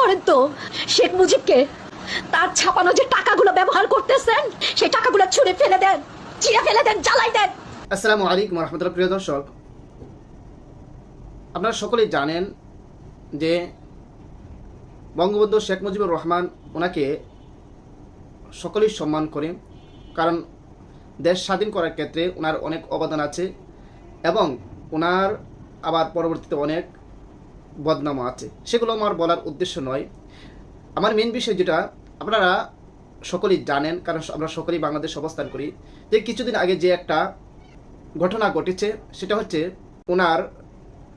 করেন তো? শেখ মুজিবকে? তার ছাপানো যে টাকাগুলো ব্যবহার করতেছেন, সেই টাকাগুলো ছুঁড়ে ফেলে দেন চিড়ে ফেলে দেন, জ্বালাই দেন। আসসালামু আলাইকুম রহমতুল্লাহ, প্রিয় দর্শক। আপনারা সকলেই জানেন যে বঙ্গবন্ধু শেখ মুজিবুর রহমান ওনাকে সকলেই সম্মান করে, কারণ দেশ স্বাধীন করার ক্ষেত্রে ওনার অনেক অবদান আছে এবং ওনার আবার পরবর্তীতে অনেক বদনামও আছে। সেগুলো আমার বলার উদ্দেশ্য নয়। আমার মেন বিষয় যেটা, আপনারা সকলেই জানেন, কারণ আমরা সকলেই বাংলাদেশ অবস্থান করি, যে কিছুদিন আগে যে একটা ঘটনা ঘটেছে, সেটা হচ্ছে ওনার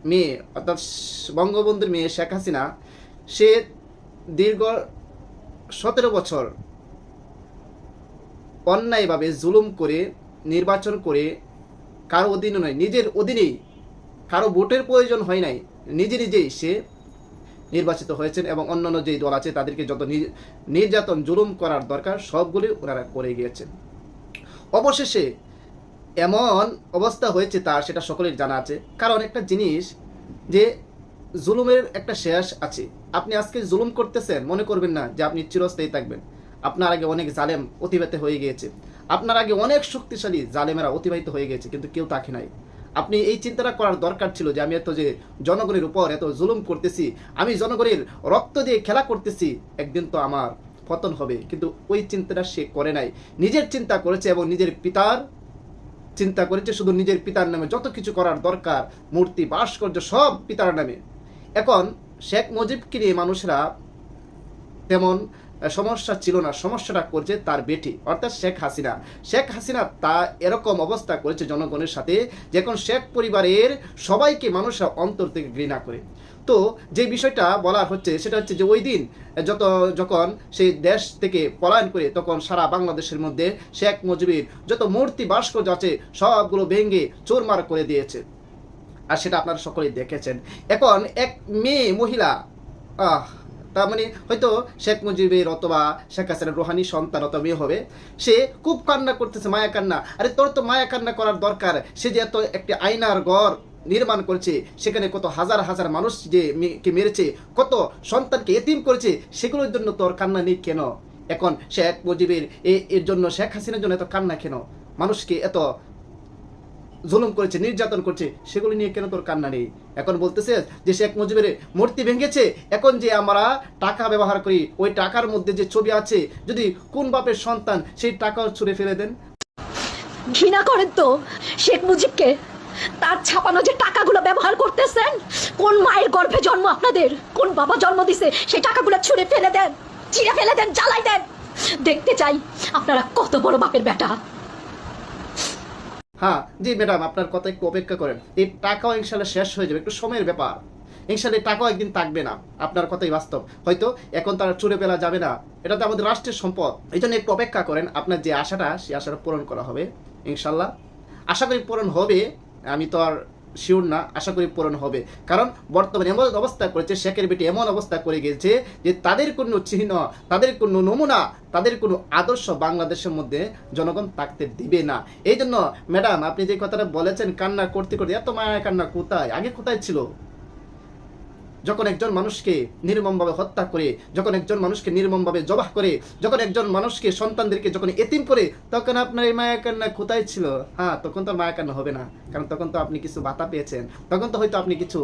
মেয়ে, অর্থাৎ বঙ্গবন্ধুর মেয়ে শেখ হাসিনা, সে দীর্ঘ সতেরো বছর অন্যায়ভাবে জুলুম করে, নির্বাচন করে, কারও অধীনে নয়, নিজের অধীনেই, কারও ভোটের প্রয়োজন হয় নাই নিজে নিজেই সে নির্বাচিত হয়েছেন এবং অন্যান্য যেই দল আছে তাদেরকে যত নির্যাতন, জুলুম করার দরকার, সবগুলি ওনারা করে গিয়েছেন। অবশেষে এমন অবস্থা হয়েছে তার, সেটা সকলের জানা আছে। কারণ একটা জিনিস যে জুলুমের একটা শেষ আছে। আপনি আজকে জুলুম করতেছেন, মনে করবেন না যে আপনি চিরস্থায়ী থাকবেন। আপনার আগে অনেক জালেম অতিবাহিত হয়ে গিয়েছে। আপনার আগে অনেক শক্তিশালী জালেমেরা অতিবাহিত হয়ে গেছে কিন্তু কেউ তাকে নাই। আপনি এই চিন্তাটা করার দরকার ছিল যে আমি এত যে জনগণের উপর এত জুলুম করতেছি, আমি জনগণের রক্ত দিয়ে খেলা করতেছি, একদিন তো আমার পতন হবে। কিন্তু ওই চিন্তাটা সে করে নাই। নিজের চিন্তা করেছে এবং নিজের পিতার চিন্তা করেছে, শুধু নিজের পিতার নামে যত কিছু করার দরকার, মূর্তি, ভাস্কর্য সব পিতার নামে। এখন শেখ মুজিবকে নিয়ে মানুষরা তেমন সমস্যা ছিল না, সমস্যাটা করছে তার বেটি, অর্থাৎ শেখ হাসিনা। শেখ হাসিনা তা এরকম অবস্থা করেছে জনগণের সাথে যে এখন শেখ পরিবারের সবাইকে মানুষরা অন্তর থেকে ঘৃণা করে। তো যে বিষয়টা বলা হচ্ছে, সেটা হচ্ছে যে ওই দিন যত, যখন সেই দেশ থেকে পলায়ন করে তখন সারা বাংলাদেশের মধ্যে শেখ মুজিবের যত মূর্তি, ভাস্কর্য আছে, সবগুলো ভেঙে চোরমার করে দিয়েছে। আর সেটা আপনারা সকলেই দেখেছেন। এখন এক মেয়ে মহিলা, আহ তার মানে হয়তো শেখ মুজিবের অথবা শেখ হাসিনার রোহানি সন্তান অত মেয়ে হবে, সে খুব কান্না করতেছে, মায়া কান্না। আরে তোর তো মায়া কান্না করার দরকার, সে যে এত একটি আয়নার ঘর নির্মাণ করেছে, সেখানে কত হাজার হাজার মানুষ যে মেয়েকে মেরেছে, কত সন্তানকে এতিম করেছে, সেগুলোর জন্য তোর কান্না নেই কেন? এখন শেখ মুজিবের এর জন্য, শেখ হাসিনার জন্য এত কান্না কেন? মানুষকে এত জুলুম করেছে, নির্যাতন করছে, সেগুলো নিয়ে কেন তোর কান্না নেই? এখন বলতেছে যে শেখ মুজিবের মূর্তি ভেঙেছে, এখন যে আমরা টাকা ব্যবহার করি, ওই টাকার মধ্যে যে ছবি আছে, যদি কোন বাপের সন্তান সেই টাকাও ছুঁড়ে ফেলে দেন? ঘৃণা করেন তো শেখ মুজিবকে। তার ছাপানো যে টাকাগুলো ব্যবহার করতেছেন, কোন মায়ের গর্ভে জন্ম আপনাদের? কোন বাবা জন্ম দিছে, সেই টাকাগুলো ছুঁড়ে ফেলে দেন চিড়ে ফেলে দেন, জ্বালাই দেন। দেখতে চাই আপনারা কত বড় বাপের বেটা। হ্যাঁ জি ম্যাডাম, আপনার কথা একটু অপেক্ষা করেন। এই টাকাও ইনশাল্লাহ শেষ হয়ে যাবে, একটু সময়ের ব্যাপার। ইনশাল্লাহ টাকাও একদিন থাকবে না, আপনার কথাই বাস্তব। হয়তো এখন তারা চুরে পেলা যাবে না। এটা তো আমাদের রাষ্ট্রের সম্পদ। এই জন্য একটু অপেক্ষা করেন, আপনার যে আশাটা, সেই আশাটা পূরণ করা হবে, ইনশাল্লাহ। আশা করি পূরণ হবে, আমি তো আর শিওর না, আশা করি পূরণ হবে। কারণ বর্তমানে এমন অবস্থা করেছে, শেখের বেটি এমন অবস্থা করে গেছে যে তাদের কোনো চিহ্ন, তাদের কোনো নমুনা, তাদের কোনো আদর্শ বাংলাদেশের মধ্যে জনগণ থাকতে দিবে না। এই জন্য ম্যাডাম, আপনি যে কথাটা বলেছেন, কান্না করতে করতে, এত মায়া কান্না কোথায়? আগে কোথায় ছিল? যখন একজন মানুষকে নির্মমভাবে হত্যা করে, যখন একজন মানুষকে নির্মমভাবে জবাহ করে, যখন একজন মানুষকে, সন্তানদেরকে যখন এতিম করে, তখন আপনার এই মায়া কান্না কোথায় ছিল? হ্যাঁ তখন তো মায়া কান্না হবে না। কারণ তখন তো আপনি কিছু বাতা পেয়েছেন। তখন তো হয়তো আপনি কিছু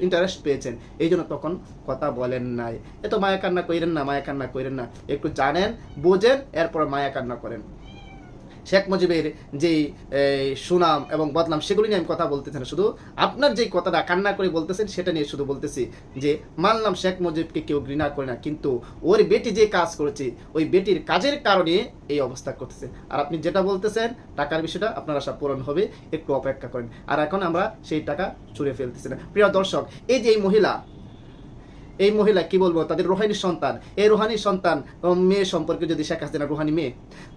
ইন্টারেস্ট পেয়েছেন। এই জন্য তখন কথা বলেন নাই। এত মায়া কান্না কইরেন না, মায়া কান্না কইরেন না। একটু জানেন, বোঝেন, এরপর মায়া কান্না করেন। শেখ মুজিবের যেই সুনাম এবং বদনাম, সেগুলি নিয়ে আমি কথা বলতেছি না। শুধু আপনার যেই কথাটা কান্না করে বলতেছেন, সেটা নিয়ে শুধু বলতেছি যে, মানলাম শেখ মুজিবকে কেউ ঘৃণা করে না, কিন্তু ওর বেটি যে কাজ করেছে, ওই বেটির কাজের কারণে এই অবস্থা করতেছে। আর আপনি যেটা বলতেছেন, টাকার বিষয়টা আপনার আশা পূরণ হবে, একটু অপেক্ষা করেন। আর এখন আমরা সেই টাকা চুরে ফেলতেছি না। প্রিয় দর্শক, এই যে এই মহিলা এই মহিলা কি বলব? তাদের রোহানি সন্তান। এই রোহানি সন্তান মেয়ে সম্পর্কে যদি শেখ হাসিনা রোহানি মেয়ে,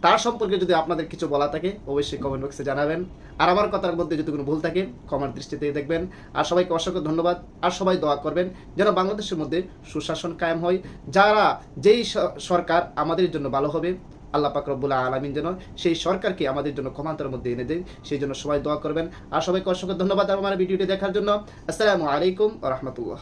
তার সম্পর্কে যদি আপনাদের কিছু বলা থাকে, অবশ্যই কমেন্ট বক্সে জানাবেন। আর আমার কথার মধ্যে যদি কোনো ভুল থাকে কমার দৃষ্টিতে দেখবেন। আর সবাইকে অসংখ্য ধন্যবাদ। আর সবাই দোয়া করবেন যেন বাংলাদেশের মধ্যে সুশাসন কায়েম হয়। যারা যেই সরকার আমাদের জন্য ভালো হবে, আল্লাহ পাক রব্বুল্লাহ আলমিন যেন সেই সরকারকে আমাদের জন্য ক্ষমান্তরের মধ্যে এনে দেয় সেই জন্য সবাই দোয়া করবেন। আর সবাইকে অসংখ্য ধন্যবাদ আমার ভিডিওটি দেখার জন্য। আসসালামু আলাইকুম রহমতুল্লাহ।